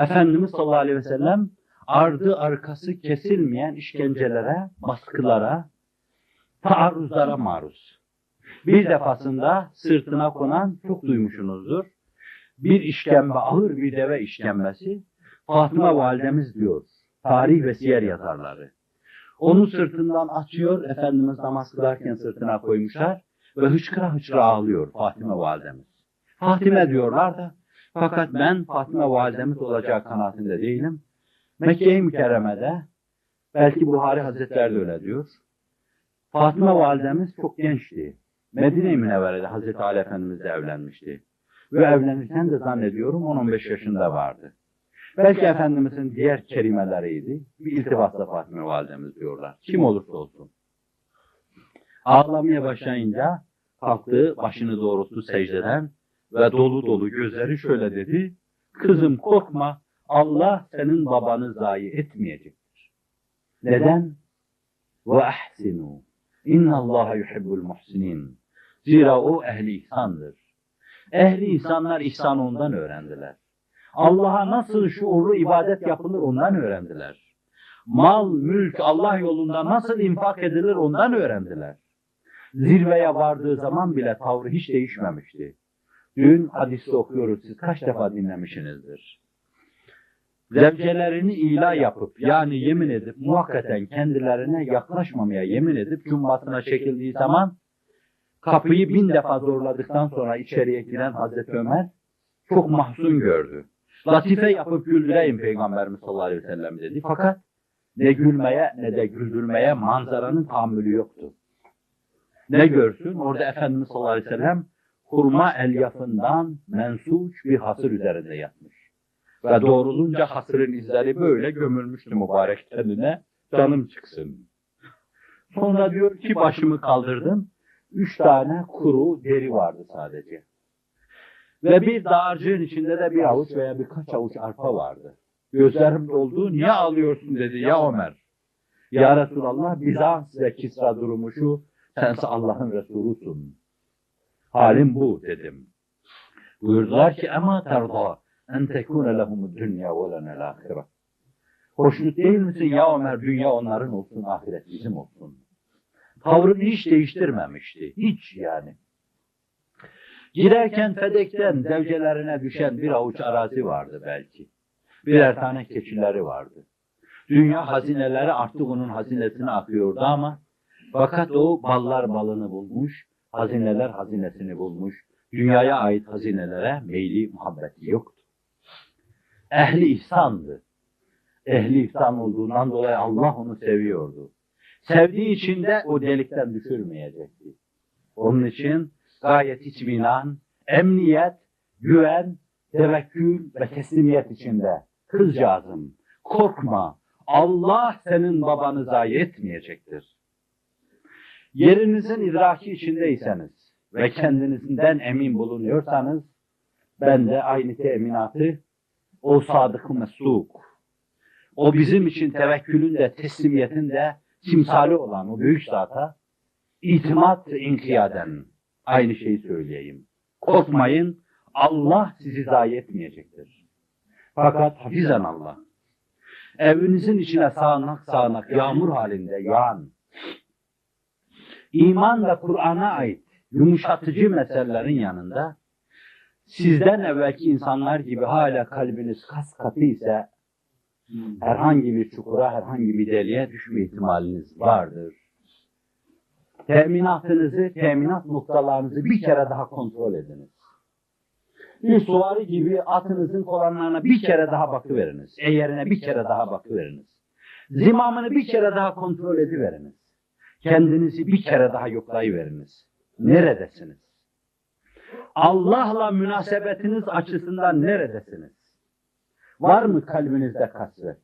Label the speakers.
Speaker 1: Efendimiz sallallahu aleyhi ve sellem ardı arkası kesilmeyen işkencelere, baskılara, taarruzlara maruz. Bir defasında sırtına konan çok duymuşsunuzdur. Bir işkembe, ağır bir deve işkembesi. Fatıma validemiz diyor. Tarih ve siyer yazarları. Onu sırtından açıyor, Efendimiz namaz kılarken sırtına koymuşlar ve hıçkıra hıçkıra ağlıyor Fatime validemiz. Fatime diyorlar da fakat ben Fatime validemiz olacağı kanaatinde değilim. Mekke-i Mükerreme'de belki Buhari Hazretleri de öyle diyor. Fatime validemiz çok gençti. Medine-i Münevvere'de Hazreti Ali Efendimizle evlenmişti. Ve evlenirken de zannediyorum 10-15 yaşında vardı. Belki Efendimizin diğer kelimeleriydi. Bir iltifatla Fatime validemiz diyorlar. Kim olursa olsun. Ağlamaya başlayınca kalktı, başını doğrulttu secdeden ve dolu dolu gözleri şöyle dedi. Kızım korkma, Allah senin babanı zayi etmeyecektir. Neden? Ve ahsinu. İnna Allah yuhibbul muhsinin. Zira o ehli ihsandır. Ehli ihsanlar ihsan ondan öğrendiler. Allah'a nasıl şuurlu ibadet yapılır ondan öğrendiler. Mal, mülk Allah yolunda nasıl infak edilir ondan öğrendiler. Zirveye vardığı zaman bile tavrı hiç değişmemişti. Dün hadiste okuyoruz siz kaç defa dinlemişsinizdir. Zevcelerini ila yapıp yani yemin edip muhakkaten kendilerine yaklaşmamaya yemin edip cumbatına çekildiği zaman kapıyı bin defa zorladıktan sonra içeriye giren Hazreti Ömer çok mahzun gördü. Latife yapıp güldüreyim Peygamberimiz sallallahu aleyhi ve sellem dedi. Fakat ne gülmeye ne de güldürmeye manzaranın tahammülü yoktu. Ne görsün? Orada Efendimiz sallallahu aleyhi ve sellem hurma elyafından mensuç bir hasır üzerinde yatmış. Ve doğrulunca hasırın izleri böyle gömülmüştü mübarek tenine. Canım çıksın. Sonra diyor ki başımı kaldırdım. Üç tane kuru deri vardı sadece. Ve bir dağarcığın içinde de bir avuç veya birkaç avuç arpa vardı. Gözlerim doldu. Niye ağlıyorsun dedi ya Ömer. Ya Resulallah Bizans ve Kisra durumu şu. Sense Allah'ın Resulusun. Halim bu dedim. Buyurdular ki ama terda en tekune lehumud dünya ve lenel ahire. Hoşnut değil misin ya Ömer dünya onların olsun ahiret bizim olsun. Tavrını hiç değiştirmemişti. Hiç yani. Giderken Fedek'ten zevcelerine düşen bir avuç arazi vardı belki. Birer tane keçileri vardı. Dünya hazineleri artık onun hazinesine akıyordu ama fakat o ballar balını bulmuş, hazineler hazinesini bulmuş. Dünyaya ait hazinelere meyli, muhabbeti yoktu. Ehli ihsandı. Ehli ihsan olduğundan dolayı Allah onu seviyordu. Sevdiği için de o delikten düşürmeyecekti. Onun için gayet itminan, emniyet, güven, tevekkül ve teslimiyet içinde. Kızcağızım, korkma. Allah senin babanı zayi etmeyecektir. Yerinizin idraki içindeyseniz ve kendinizden emin bulunuyorsanız, ben de aynı teminatı o sadık mesluk, o bizim için tevekkülün de teslimiyetin de timsali olan o büyük zata itimat inkiyaden aynı şeyi söyleyeyim. Korkmayın Allah sizi zayi etmeyecektir. Fakat hafizan Allah. Evinizin içine sağanak sağanak yağmur halinde yağan iman ve Kur'an'a ait yumuşatıcı meselelerin yanında sizden evvelki insanlar gibi hala kalbiniz kas katı ise herhangi bir çukura, herhangi bir deliğe düşme ihtimaliniz vardır. Teminatınızı, teminat noktalarınızı bir kere daha kontrol ediniz. Bir suvari gibi atınızın kolanlarına bir kere daha bakıveriniz. Eğerine bir kere daha bakıveriniz. Zimamını bir kere daha kontrol ediveriniz. Kendinizi bir kere daha yoklayıveriniz. Neredesiniz? Allah'la münasebetiniz açısından neredesiniz? Var mı kalbinizde kasvet?